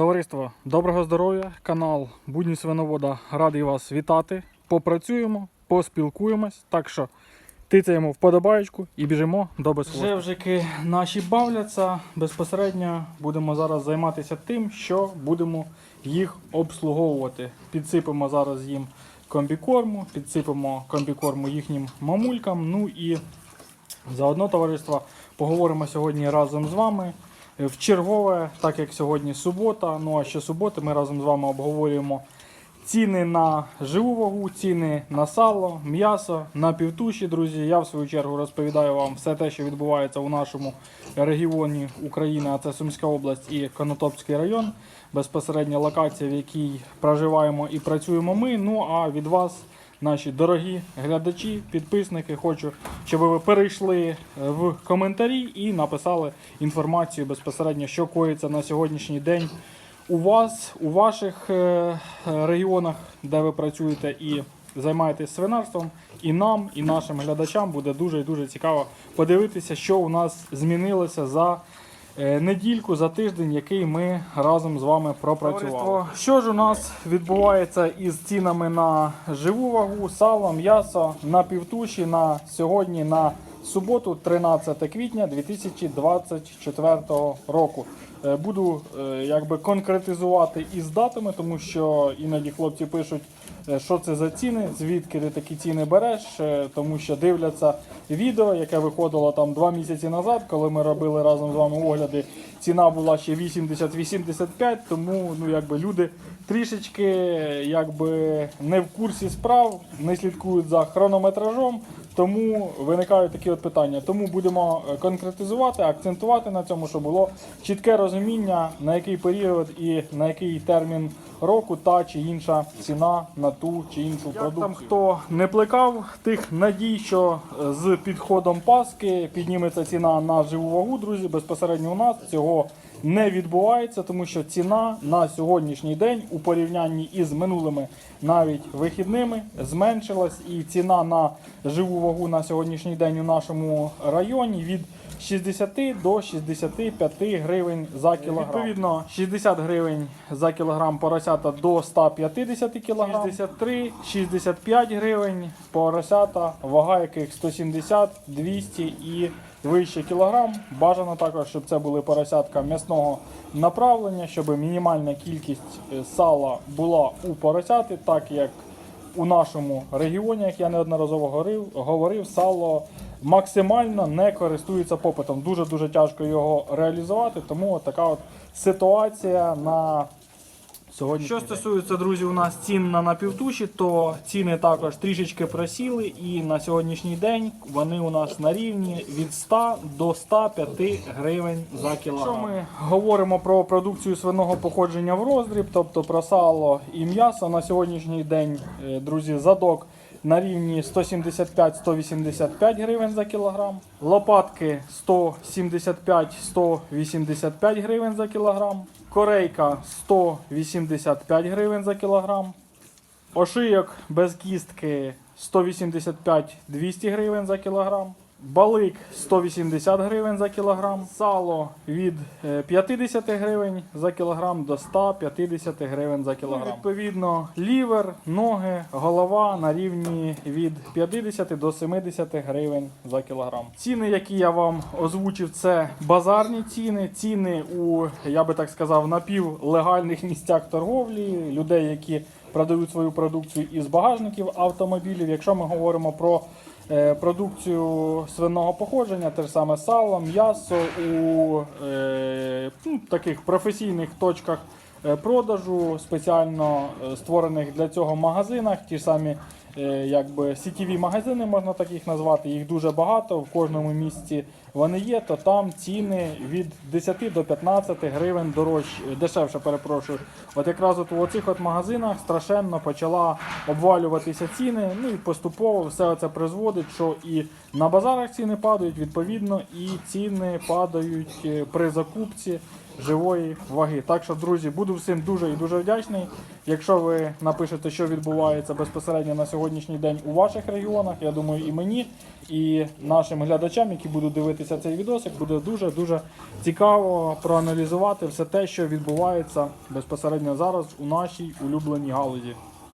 Товариство, доброго здоров'я! Канал Будні Свиновода радий вас вітати. Попрацюємо, поспілкуємось. Так що тицяємо вподобаєчку і біжимо до безхвосту. Жевжики наші бавляться. Безпосередньо будемо зараз займатися тим, що будемо їх обслуговувати. Підсипемо зараз їм комбікорму, підсипемо комбікорму їхнім мамулькам. Ну і заодно, товариство, поговоримо сьогодні разом з вами. В чергове, так як сьогодні субота, ну а ще суботи ми разом з вами обговорюємо ціни на живу вагу, ціни на сало, м'ясо, на півтуші, друзі. Я в свою чергу розповідаю вам все те, що відбувається у нашому регіоні України, а це Сумська область і Конотопський район. Безпосередньо локація, в якій проживаємо і працюємо ми. Ну а від вас наші дорогі глядачі, підписники. Хочу, щоб ви перейшли е, в коментарі і написали інформацію безпосередньо, що коїться на сьогоднішній день у вас, у ваших е, е, регіонах, де ви працюєте і займаєтесь свинарством. І нам, і нашим глядачам буде дуже і дуже цікаво подивитися, що у нас змінилося за недільку, за тиждень, який ми разом з вами пропрацювали. Що ж у нас відбувається із цінами на живу вагу, сало, м'ясо, на півтуші на сьогодні на суботу, 13 квітня 2024 року. Е, Буду е, якби конкретизувати із датами, тому що іноді хлопці пишуть, е, що це за ціни, звідки ти такі ціни береш, е, тому що дивляться відео, яке виходило там два місяці назад, коли ми робили разом з вами огляди. Ціна була ще 80-85, тому ну якби люди трішечки якби не в курсі справ, не слідкують за хронометражом. Тому виникають такі от питання. Тому будемо е, конкретизувати, акцентувати на цьому, щоб було чітке розуміння, на який період і на який термін року та чи інша ціна на ту чи іншу продукцію. Там хто не плекав тих надій, що е, з підходом Паски підніметься ціна на живу вагу, друзі, безпосередньо у нас цього не відбувається, тому що ціна на сьогоднішній день у порівнянні із минулими навіть вихідними зменшилась, і ціна на живу вагу на сьогоднішній день у нашому районі від 60 до 65 гривень за кілограм. Відповідно, 60 гривень за кілограм поросята до 150 кілограм, 63, 65 гривень поросята, вага яких 170, 200 і вище кілограм. Бажано також, щоб це були поросятка м'ясного направлення, щоб мінімальна кількість е, сала була у поросяти, так як у нашому регіоні, як я неодноразово говорив, сало максимально не користується попитом. Дуже дуже тяжко його реалізувати, тому от така от ситуація на сьогодні. Що стосується, друзі, у нас цін на напівтуші, то ціни також трішечки просіли, і на сьогоднішній день вони у нас на рівні від 100 до 105 гривень за кілограм. Якщо ми говоримо про продукцію свиного походження в роздріб, тобто про сало і м'ясо, на сьогоднішній день, е, друзі, задок. На рівні 175-185 гривень за кілограм. Лопатки 175-185 гривень за кілограм. Корейка 185 гривень за кілограм. Ошийок без кістки 185-200 гривень за кілограм. Балик 180 гривень за кілограм. Сало від е, 50 гривень за кілограм до 150 гривень за кілограм. Ну, відповідно, лівер, ноги, голова на рівні від 50 до 70 гривень за кілограм. Ціни, які я вам озвучив, це базарні ціни. Ціни у, я би так сказав, напівлегальних місцях торговлі, людей, які продають свою продукцію із багажників автомобілів. Якщо ми говоримо про е, продукцію свиного походження, те ж саме сало, м'ясо у е, ну, таких професійних точках е, продажу, спеціально е, створених для цього магазинах, ті самі е, якби сітєві магазини, можна так їх назвати, їх дуже багато, в кожному місці вони є, то там ціни від 10 до 15 гривень дорожче, дешевше, перепрошую. От якраз от у оцих от магазинах страшенно почала обвалюватися ціни, ну і поступово все це призводить, що і на базарах ціни падають, відповідно, і ціни падають е, при закупці живої ваги. Так що, друзі, буду всім дуже і дуже вдячний. Якщо ви напишете, що відбувається безпосередньо на сьогоднішній день у ваших регіонах, я думаю, і мені, і нашим глядачам, які будуть дивитися цей відосик, буде дуже дуже цікаво проаналізувати все те, що відбувається безпосередньо зараз у нашій улюбленій галузі.